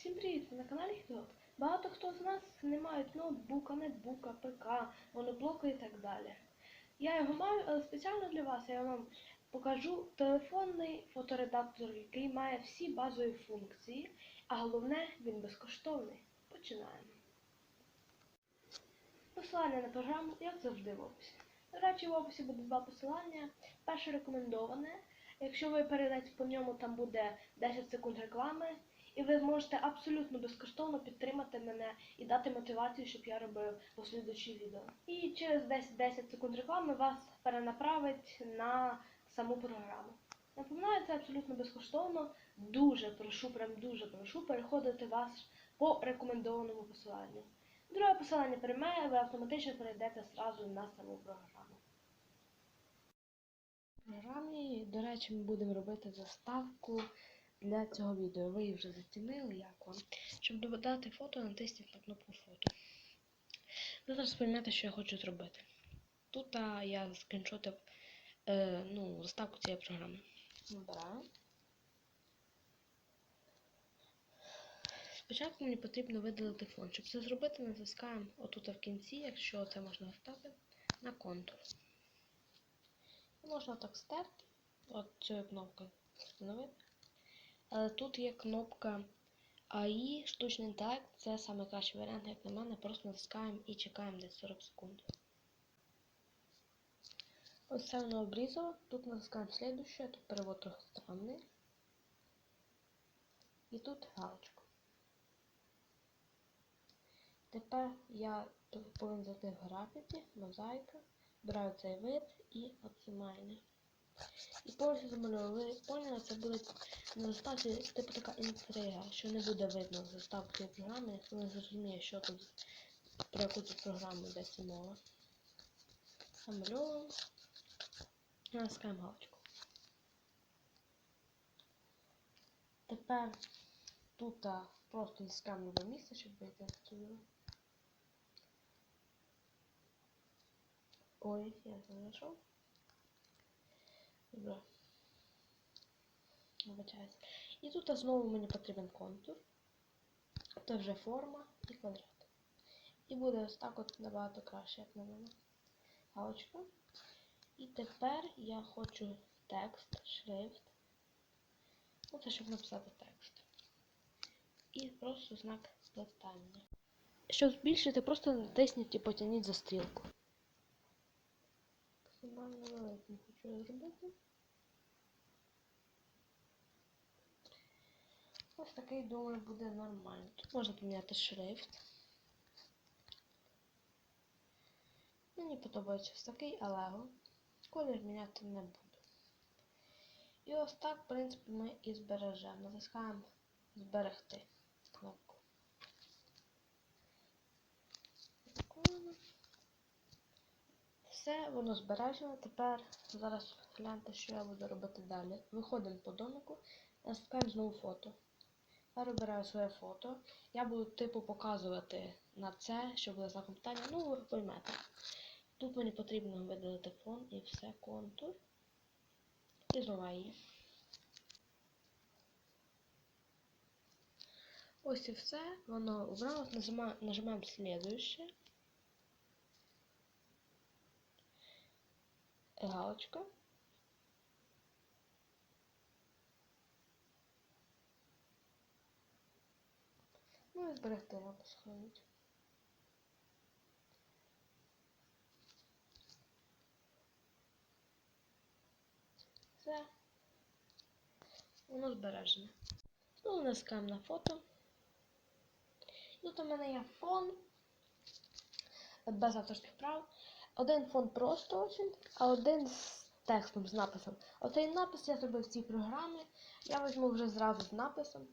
Всім привіт! На каналі Хіот. Багато хто з нас не мають ноутбука, нетбука, ПК, моноблоку і так далі. Я його маю, але спеціально для вас я вам покажу телефонний фоторедактор, який має всі базові функції, а головне він безкоштовний. Починаємо. Посилання на програму, як завжди, в описі. До речі, в описі буде два посилання. Перше рекомендоване. Якщо ви перейдете по ньому, там буде 10 секунд реклами, і ви зможете абсолютно безкоштовно підтримати мене і дати мотивацію, щоб я робив послідуючі відео. І через 10, 10 секунд реклами вас перенаправить на саму програму. Напоминаю, це абсолютно безкоштовно. Дуже прошу, прям дуже прошу переходити вас по рекомендованому посиланню. Друге посилання прийме, ви автоматично перейдете зразу на саму програму. В програмі, до речі, ми будемо робити заставку для цього відео. Ви її вже зацінили, як вам. Щоб додати фото, натисніть на кнопку фото. Ви зараз поймете, що я хочу зробити. Тут а, я скріншотив е, ну, заставку цієї програми. Набираю. Спочатку мені потрібно видалити фон. Щоб це зробити, натискаємо отут в кінці, якщо це можна вставити, на контур. І Можна так стерти, от цією кнопкою встановити. Але тут є кнопка AI, штучний інтелект, це найкращий варіант, як на мене, просто натискаємо і чекаємо десь 40 секунд. Ось це воно обрізало, тут натискаємо слідуще, тут перевод трохи странний. І тут галочку. Тепер я повинен зайти в графіті, мозаїка, браю цей вид і оптимальний. І повністю. Ви поняли, це буде на заставці типу така інтрига, що не буде видно заставку цієї програми, якщо не зрозуміє, що тут про яку тут програму йдеться мова. Замальовуємо. Натискаємо галочку. Тепер тут просто натискаємо нове місце, щоб вийти отсюди. Ой, я не знайшов. Добре. Вибачаюсь. І тут знову мені потрібен контур. Це вже форма і квадрат. І буде ось так от набагато краще, як на мене. Галочка. І тепер я хочу текст, шрифт. Ну, це щоб написати текст. І просто знак питання. Щоб збільшити, просто натисніть і потягніть за стрілку. Максимально великим хочу зробити. Ось такий, думаю, буде нормально. Тут можна поміняти шрифт. Мені подобається ось такий, але колір міняти не буду. І ось так, в принципі, ми і збережемо. Натискаємо зберегти кнопку. Прикольно. Все, воно збережено. Тепер зараз гляньте, що я буду робити далі. Виходимо по домику, натискаємо знову фото. Я вибираю своє фото. Я буду типу показувати на це, що буде знаком питання. Ну, ви поймете. Тут мені потрібно видалити фон і все, контур. І знову її. Ось і все. Воно обрало. Нажимаємо слідуще. Галочка. Ну і зберегти або сховати. Все. Воно збережене. Знову натискаємо на фото. Тут у мене є фон без авторських прав. Один фон просто очень, а один з текстом, з написом. Оцей напис я зробив в цій програмі. Я візьму вже зразу з написом.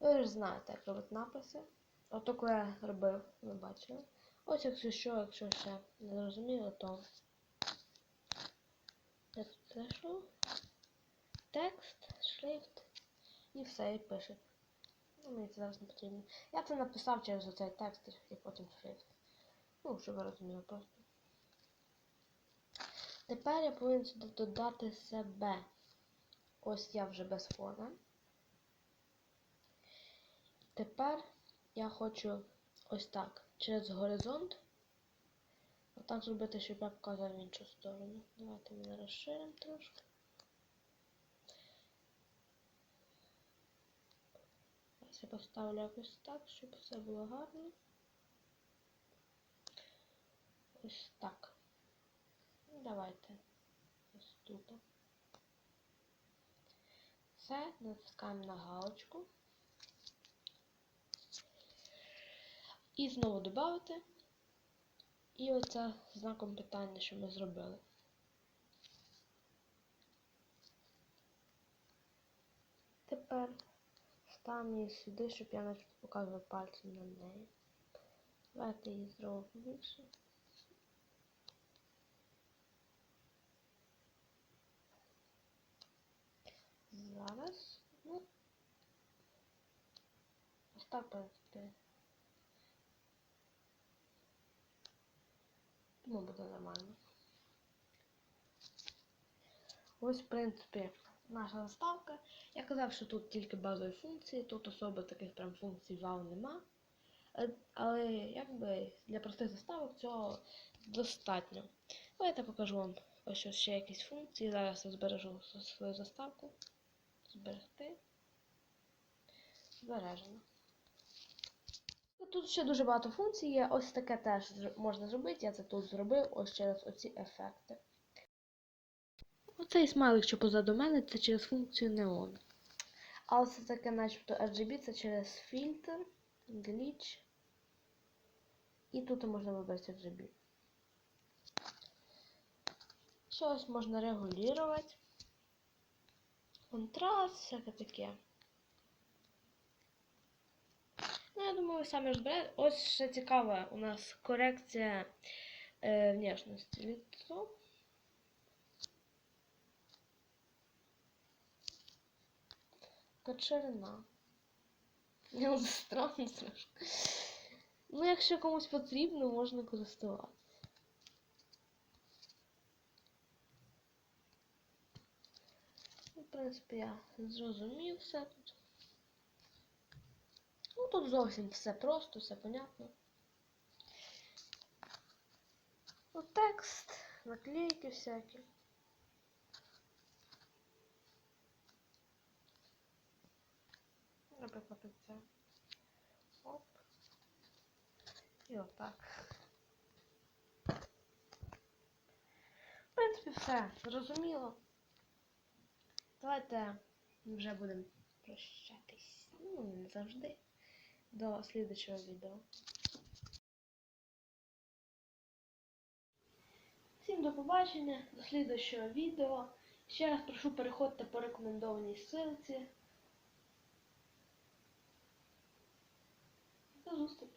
Ви ж знаєте, як робити написи. Коли я робив, ви бачили. Ось якщо що, якщо ще не зрозуміло, то я тут знайшов. Текст, шрифт і все, і пише. Ну, мені це зараз не потрібно. Я це написав через оцей текст і потім шрифт. Ну, щоб ви розуміли просто. Тепер я повинен сюди додати себе. Ось я вже без фона. Тепер я хочу ось так, через горизонт. Отак зробити, щоб я показав в іншу сторону. Давайте ми розширимо трошки. Я поставлю якось так, щоб все було гарно. Ось так. Ну, Давайте ось тут. Все, натискаємо на галочку. І знову додати. І оце знаком питання, що ми зробили. Тепер ставимо її сюди, щоб я наче показував пальцем на неї. Давайте її зробимо більше. Зараз. Ну, в принципі. Думаю, буде нормально. Ось, в принципі, наша заставка. Я казав, що тут тільки базові функції, тут особо таких прям функцій вау нема. Е, Але якби для простих заставок цього достатньо. Давайте покажу вам ось ще якісь функції. Зараз я збережу свою заставку. Зберегти. Збережено. Тут ще дуже багато функцій є. Ось таке теж можна зробити. Я це тут зробив ось через оці ефекти. Оцей смайлик, що позаду мене, це через функцію Neon. А ось таке начебто RGB це через фільтр, гліч. І тут можна вибрати RGB. Щось можна регулювати. Контраст, всяке таке. Ну, я думаю, самі розберете. Ось ще цікава у нас корекція е, внешності лицо. Ширина. Ну, странно трошки. Ну, якщо комусь потрібно, можна користуватися. В принципі, я зрозумів все тут. Ну, тут зовсім все просто, все понятно. Ну, текст, наклейки всякі. Наприклад, це. Оп. І отак. В принципі, все зрозуміло. Давайте вже будемо прощатись. Ну, не завжди. До слідчого відео. Всім до побачення, до слідчого відео. Ще раз прошу переходьте по рекомендованій ссылці. До зустрічі!